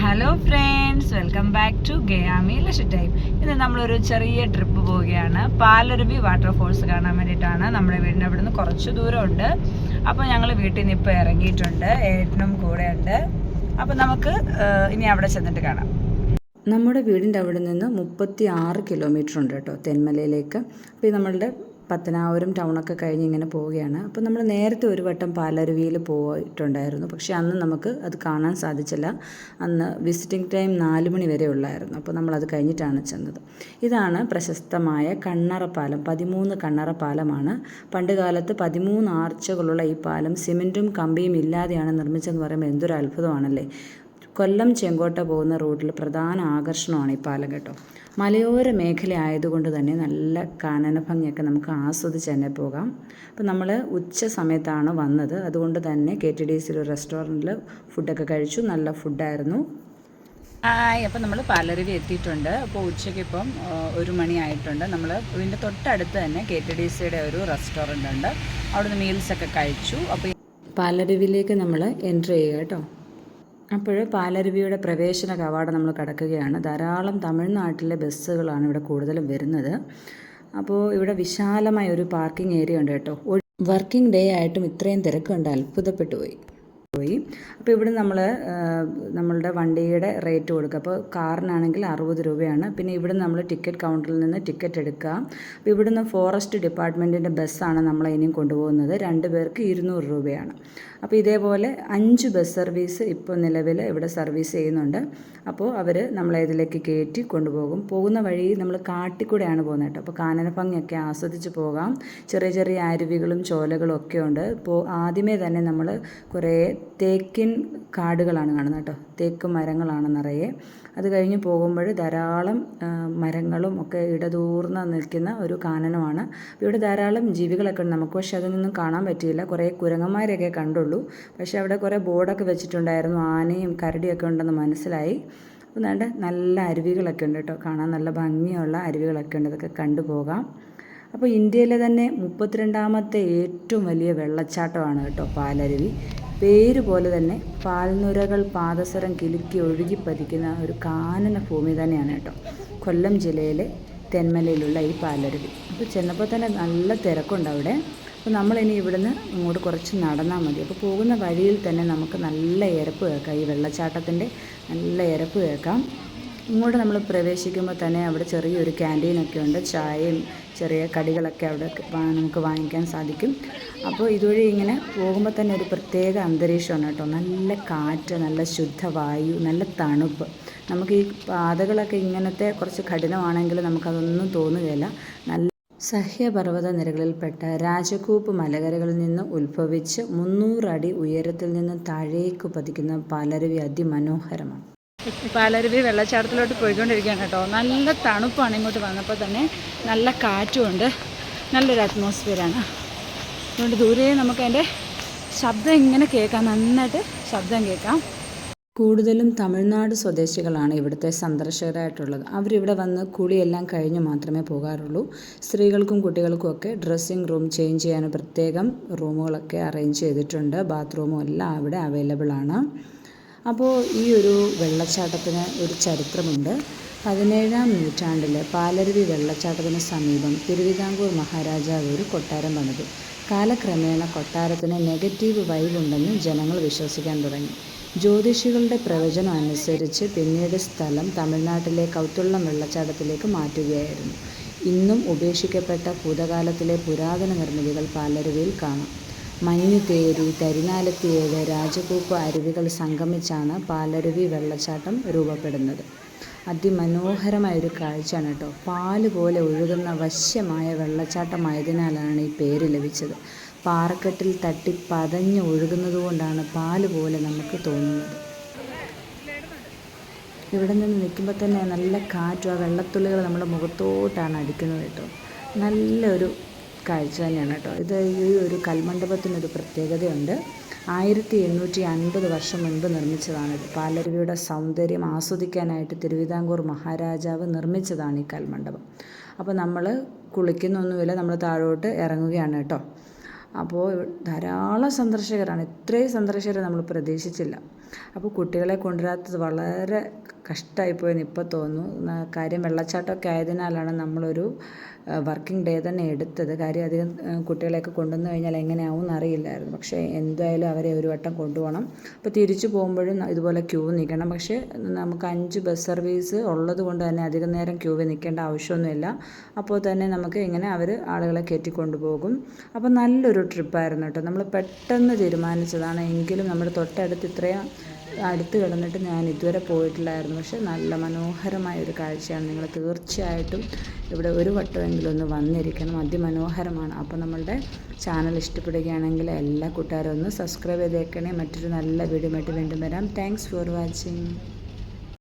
Hello friends welcome back to ഗയാമി ലഷ time ഇന്ന് നമ്മളൊരു ചെറിയ ട്രിപ്പ് പോവുകയാണ്. പാലരുവി വാട്ടർഫോൾസ് കാണാൻ വേണ്ടിയിട്ടാണ്. നമ്മുടെ വീടിന്റെ അവിടെ നിന്ന് കുറച്ച് ദൂരമുണ്ട്. അപ്പോൾ ഞങ്ങൾ വീട്ടിൽ നിന്ന് ഇപ്പോൾ ഇറങ്ങിയിട്ടുണ്ട്. ഏട്ടനും കൂടെ ഉണ്ട്. അപ്പോൾ നമുക്ക് ഇനി അവിടെ ചെന്നിട്ട് കാണാം. നമ്മുടെ വീടിന്റെ അവിടെ നിന്ന് മുപ്പത്തി ആറ് കിലോമീറ്റർ ഉണ്ട് കേട്ടോ തെന്മലയിലേക്ക്. അപ്പോൾ നമ്മളുടെ പത്തനാപുരം ടൗണൊക്കെ കഴിഞ്ഞ് ഇങ്ങനെ പോവുകയാണ്. അപ്പോൾ നമ്മൾ നേരത്തെ ഒരു വട്ടം പാലരുവിയിൽ പോയിട്ടുണ്ടായിരുന്നു. പക്ഷേ അന്ന് നമുക്ക് അത് കാണാൻ സാധിച്ചില്ല. അന്ന് വിസിറ്റിംഗ് ടൈം നാല് മണി വരെ ഉള്ളായിരുന്നു. അപ്പോൾ നമ്മളത് കഴിഞ്ഞിട്ടാണ് ചെന്നത്. ഇതാണ് പ്രശസ്തമായ കണ്ണറ പാലം പതിമൂന്ന് കണ്ണറ പാലമാണ് പണ്ട് കാലത്ത് പതിമൂന്ന് ആർച്ചുകളുള്ള ഈ പാലം സിമെന്റും കമ്പിയും ഇല്ലാതെയാണ് നിർമ്മിച്ചതെന്ന് പറയുമ്പോൾ എന്തൊരു അത്ഭുതമാണല്ലേ? കൊല്ലം ചെങ്കോട്ട പോകുന്ന റൂട്ടിൽ പ്രധാന ആകർഷണമാണ് ഈ പാലം കേട്ടോ. മലയോര മേഖല ആയതുകൊണ്ട് തന്നെ നല്ല കാനന ഭംഗിയൊക്കെ നമുക്ക് ആസ്വദിച്ച് തന്നെ പോകാം. അപ്പോൾ നമ്മൾ ഉച്ച സമയത്താണ് വന്നത്. അതുകൊണ്ട് തന്നെ കെ ടി ഡി സിയിൽ ഒരു റെസ്റ്റോറന്റിൽ ഫുഡൊക്കെ കഴിച്ചു. നല്ല ഫുഡായിരുന്നു. ഹായ് അപ്പോൾ നമ്മൾ പാലരുവി എത്തിയിട്ടുണ്ട്. അപ്പോൾ ഉച്ചയ്ക്ക് ഇപ്പം ഒരു മണിയായിട്ടുണ്ട് നമ്മൾ ഇതിന്റെ തൊട്ടടുത്ത് തന്നെ കെ ടി ഡി സിയുടെ ഒരു റെസ്റ്റോറന്റ് ഉണ്ട്. അവിടുന്ന് മീൽസൊക്കെ കഴിച്ചു. അപ്പോൾ പാലരുവിയിലേക്ക് നമ്മൾ എൻട്രി ചെയ്യുക കേട്ടോ. അപ്പോൾ പാലരുവിയുടെ പ്രവേശന കവാടം നമ്മൾ കടക്കുകയാണ്. ധാരാളം തമിഴ്നാട്ടിലെ ബസ്സുകളാണ് ഇവിടെ കൂടുതലും വരുന്നത്. അപ്പോൾ ഇവിടെ വിശാലമായ ഒരു പാർക്കിംഗ് ഏരിയ ഉണ്ട് കേട്ടോ. വർക്കിംഗ് ഡേ ആയിട്ടും ഇത്രയും തിരക്കുണ്ട് അത്ഭുതപ്പെട്ടു പോയി. പോയി. അപ്പോൾ ഇവിടെ നമ്മൾ നമ്മളുടെ വണ്ടിയുടെ റേറ്റ് കൊടുക്കുക. അപ്പോൾ കാറിനാണെങ്കിൽ അറുപത് രൂപയാണ്. പിന്നെ ഇവിടെ നമ്മൾ ടിക്കറ്റ് കൗണ്ടറിൽ നിന്ന് ടിക്കറ്റ് എടുക്കുക. അപ്പോൾ ഇവിടുന്ന് ഫോറസ്റ്റ് ഡിപ്പാർട്ട്മെന്റിന്റെ ബസ്സാണ് നമ്മളെ കൊണ്ടുപോകുന്നത്. രണ്ട് പേർക്ക് ഇരുന്നൂറ് രൂപയാണ്. അപ്പോൾ ഇതേപോലെ അഞ്ച് ബസ് സർവീസ് ഇപ്പോൾ നിലവിൽ ഇവിടെ സർവീസ് ചെയ്യുന്നുണ്ട്. അപ്പോൾ അവർ നമ്മളെ ഇതിലേക്ക് കയറ്റി കൊണ്ടുപോകും. പോകുന്ന വഴി നമ്മൾ കാട്ടിക്കൂടെയാണ് പോകുന്നത് കേട്ടോ. അപ്പോൾ കാനന ഭംഗിയൊക്കെ ആസ്വദിച്ച് പോകാം. ചെറിയ ചെറിയ അരുവികളും ചോലകളും ഒക്കെ ഉണ്ട്. ഇപ്പോൾ ആദ്യമേ തന്നെ നമ്മൾ കുറേ തേക്കിൻ കാടുകളാണ് കാണുന്നത് കേട്ടോ. തേക്ക് മരങ്ങളാണ് നിറയെ. അത് കഴിഞ്ഞ് പോകുമ്പോൾ ധാരാളം മരങ്ങളും ഒക്കെ ഇടതൂർന്ന് നിൽക്കുന്ന ഒരു കാനനമാണ്. ഇവിടെ ധാരാളം ജീവികളൊക്കെ ഉണ്ട് നമുക്ക്. പക്ഷേ അതൊന്നും കാണാൻ പറ്റിയില്ല. കുറേ കുരങ്ങന്മാരെയൊക്കെ കണ്ടുള്ളൂ പക്ഷേ അവിടെ കുറേ ബോർഡൊക്കെ വെച്ചിട്ടുണ്ടായിരുന്നു. ആനയും കരടിയൊക്കെ ഉണ്ടെന്ന് മനസ്സിലായി. നല്ല നല്ല അരുവികളൊക്കെ ഉണ്ട് കേട്ടോ. കാണാൻ നല്ല ഭംഗിയുള്ള അരുവികളൊക്കെ ഉണ്ട്. അതൊക്കെ കണ്ടുപോകാം അപ്പോൾ ഇന്ത്യയിലെ തന്നെ മുപ്പത്തിരണ്ടാമത്തെ ഏറ്റവും വലിയ വെള്ളച്ചാട്ടമാണ് കേട്ടോ പാലരുവി. പേര് പോലെ തന്നെ പാൽനുരകൾ പാദസരം കിലുക്കി ഒഴുകി പതിക്കുന്ന ഒരു കാനന ഭൂമി തന്നെയാണ് കേട്ടോ കൊല്ലം ജില്ലയിലെ തെന്മലയിലുള്ള ഈ പാലരുവി. അപ്പോൾ ചെന്നപ്പോൾ തന്നെ നല്ല തിരക്കുണ്ട് അവിടെ. അപ്പോൾ നമ്മളിനി ഇവിടുന്ന് ഇങ്ങോട്ട് കുറച്ച് നടന്നാൽ മതി. അപ്പോൾ പോകുന്ന വഴിയിൽ തന്നെ നമുക്ക് നല്ല ഇരപ്പ് കേൾക്കാം. ഈ വെള്ളച്ചാട്ടത്തിന്റെ നല്ല ഇരപ്പ് കേൾക്കാം. ഇങ്ങോട്ട് നമ്മൾ പ്രവേശിക്കുമ്പോൾ തന്നെ അവിടെ ചെറിയൊരു ക്യാന്റീനൊക്കെ ഉണ്ട്. ചായയും ചെറിയ കടികളൊക്കെ അവിടെ നമുക്ക് വാങ്ങിക്കാൻ സാധിക്കും. അപ്പോൾ ഇതുവഴി ഇങ്ങനെ പോകുമ്പോൾ തന്നെ ഒരു പ്രത്യേക അന്തരീക്ഷമാണ് കേട്ടോ. നല്ല കാറ്റ് നല്ല ശുദ്ധവായു നല്ല തണുപ്പ്. നമുക്ക് ഈ പാതകളൊക്കെ ഇങ്ങനത്തെ കുറച്ച് കഠിനമാണെങ്കിൽ നമുക്കതൊന്നും തോന്നുകയില്ല. നല്ല സഹ്യപർവത നിരകളിൽപ്പെട്ട രാജകൂപ്പ് മലകരകളിൽ നിന്ന് ഉത്ഭവിച്ച് മുന്നൂറടി ഉയരത്തിൽ നിന്ന് താഴേക്ക് പതിക്കുന്ന പാലരുവി അതിമനോഹരമാണ്. പാലരുവി വെള്ളച്ചാട്ടത്തിലോട്ട് പോയിക്കൊണ്ടിരിക്കുകയാണ് കേട്ടോ. നല്ല തണുപ്പാണ് ഇങ്ങോട്ട് വന്നപ്പോൾ തന്നെ. നല്ല കാറ്റുമുണ്ട്. നല്ലൊരു അറ്റ്മോസ്ഫിയറാണ് അതുകൊണ്ട് ദൂരെ നമുക്ക് അതിന്റെ ശബ്ദം ഇങ്ങനെ കേൾക്കാം. നന്നായിട്ട് ശബ്ദം കേൾക്കാം. കൂടുതലും തമിഴ്നാട് സ്വദേശികളാണ് ഇവിടുത്തെ സന്ദർശകരായിട്ടുള്ളത്. അവരിവിടെ വന്ന് കുളിയെല്ലാം കഴിഞ്ഞ് മാത്രമേ പോകാറുള്ളൂ. സ്ത്രീകൾക്കും കുട്ടികൾക്കും ഒക്കെ ഡ്രസ്സിങ് റൂം ചേഞ്ച് ചെയ്യാൻ പ്രത്യേകം റൂമുകളൊക്കെ അറേഞ്ച് ചെയ്തിട്ടുണ്ട്. ബാത്റൂമും എല്ലാം അവിടെ അവൈലബിൾ ആണ്. അപ്പോൾ ഈ ഒരു വെള്ളച്ചാട്ടത്തിന് ഒരു ചരിത്രമുണ്ട്. പതിനേഴാം നൂറ്റാണ്ടിൽ പാലരുവി വെള്ളച്ചാട്ടത്തിന് സമീപം തിരുവിതാംകൂർ മഹാരാജാവ് ഒരു കൊട്ടാരം പണിതു. കാലക്രമേണ കൊട്ടാരത്തിന് നെഗറ്റീവ് വൈബ് ഉണ്ടെന്ന് ജനങ്ങൾ വിശ്വസിക്കാൻ തുടങ്ങി. ജ്യോതിഷികളുടെ പ്രവചനം അനുസരിച്ച് പിന്നീട് സ്ഥലം തമിഴ്നാട്ടിലെ കൗത്തുള്ളം വെള്ളച്ചാട്ടത്തിലേക്ക് മാറ്റുകയായിരുന്നു. ഇന്നും ഉപേക്ഷിക്കപ്പെട്ട ഭൂതകാലത്തിലെ പുരാതന നിർമ്മിതികൾ പാലരുവിയിൽ കാണാം. മഞ്ഞുതേരി തരിനാലത്തിയേഴ് രാജകൂപ്പ് അരുവികൾ സംഗമിച്ചാണ് പാലരുവി വെള്ളച്ചാട്ടം രൂപപ്പെടുന്നത്. അതിമനോഹരമായ ഒരു കാഴ്ചയാണ് കേട്ടോ. പാൽ പോലെ ഒഴുകുന്ന വശ്യമായ വെള്ളച്ചാട്ടമായതിനാലാണ് ഈ പേര് ലഭിച്ചത്. പാറക്കെട്ടിൽ തട്ടി പതഞ്ഞ് ഒഴുകുന്നത് കൊണ്ടാണ് പാൽ പോലെ നമുക്ക് തോന്നുന്നത്. ഇവിടെ നിന്ന് നിൽക്കുമ്പോൾ തന്നെ നല്ല കാറ്റും ആ വെള്ളത്തുള്ളികൾ നമ്മുടെ മുഖത്തോട്ടാണ് അടിക്കുന്നത് കേട്ടോ. നല്ലൊരു കാഴ്ച തന്നെയാണ് കേട്ടോ. ഇത് ഈ ഒരു കൽമണ്ഡപത്തിനൊരു പ്രത്യേകതയുണ്ട്. ആയിരത്തി എണ്ണൂറ്റി അൻപത് വർഷം മുൻപ് നിർമ്മിച്ചതാണിത് പാലരുവിയുടെ സൗന്ദര്യം ആസ്വദിക്കാനായിട്ട് തിരുവിതാംകൂർ മഹാരാജാവ് നിർമ്മിച്ചതാണ് ഈ കൽമണ്ഡപം. അപ്പോൾ നമ്മൾ കുളിക്കുന്നൊന്നുമില്ല നമ്മൾ താഴോട്ട് ഇറങ്ങുകയാണ് കേട്ടോ. അപ്പോൾ ധാരാളം സന്ദർശകരാണ്. ഇത്രയും സന്ദർശകരെ നമ്മൾ പ്രതീക്ഷിച്ചില്ല. അപ്പോൾ കുട്ടികളെ കൊണ്ടുവരാത്തത് വളരെ കഷ്ടമായിപ്പോയെന്ന് ഇപ്പോൾ തോന്നുന്നു. കാര്യം വെള്ളച്ചാട്ടമൊക്കെ ആയതിനാലാണ് നമ്മളൊരു വർക്കിംഗ് ഡേ തന്നെ എടുത്തത്. കാര്യം അധികം കുട്ടികളെയൊക്കെ കൊണ്ടുവന്നു കഴിഞ്ഞാൽ എങ്ങനെയാവും എന്നറിയില്ലായിരുന്നു പക്ഷേ എന്തായാലും അവരെ ഒരു വട്ടം കൊണ്ടുപോകണം. അപ്പോൾ തിരിച്ചു പോകുമ്പോഴും ഇതുപോലെ ക്യൂ നിൽക്കണം. പക്ഷേ നമുക്ക് അഞ്ച് ബസ് സർവീസ് ഉള്ളത് കൊണ്ട് തന്നെ അധികം നേരം ക്യൂവിൽ നിൽക്കേണ്ട ആവശ്യമൊന്നുമില്ല. അപ്പോൾ തന്നെ നമുക്ക് ഇങ്ങനെ അവർ ആളുകളെ കയറ്റിക്കൊണ്ടുപോകും. അപ്പോൾ നല്ലൊരു ട്രിപ്പായിരുന്നു കേട്ടോ. നമ്മൾ പെട്ടെന്ന് തീരുമാനിച്ചതാണ്. എങ്കിലും നമ്മുടെ തൊട്ടടുത്ത് ഇത്രയും അടുത്ത് കിടന്നിട്ട് ഞാൻ ഇതുവരെ പോയിട്ടില്ലായിരുന്നു. പക്ഷേ നല്ല മനോഹരമായ ഒരു കാഴ്ചയാണ്. നിങ്ങൾ തീർച്ചയായിട്ടും ഇവിടെ ഒരു വട്ടമെങ്കിലും ഒന്ന് വന്നിരിക്കണം. അതിമനോഹരമാണ്. അപ്പോൾ നമ്മളുടെ ചാനൽ ഇഷ്ടപ്പെടുകയാണെങ്കിൽ എല്ലാ കൂട്ടുകാരും ഒന്ന് സബ്സ്ക്രൈബ് ചെയ്തേക്കണേ. മറ്റൊരു നല്ല വീഡിയോ ആയിട്ട് വീണ്ടും വരാം. Thanks for watching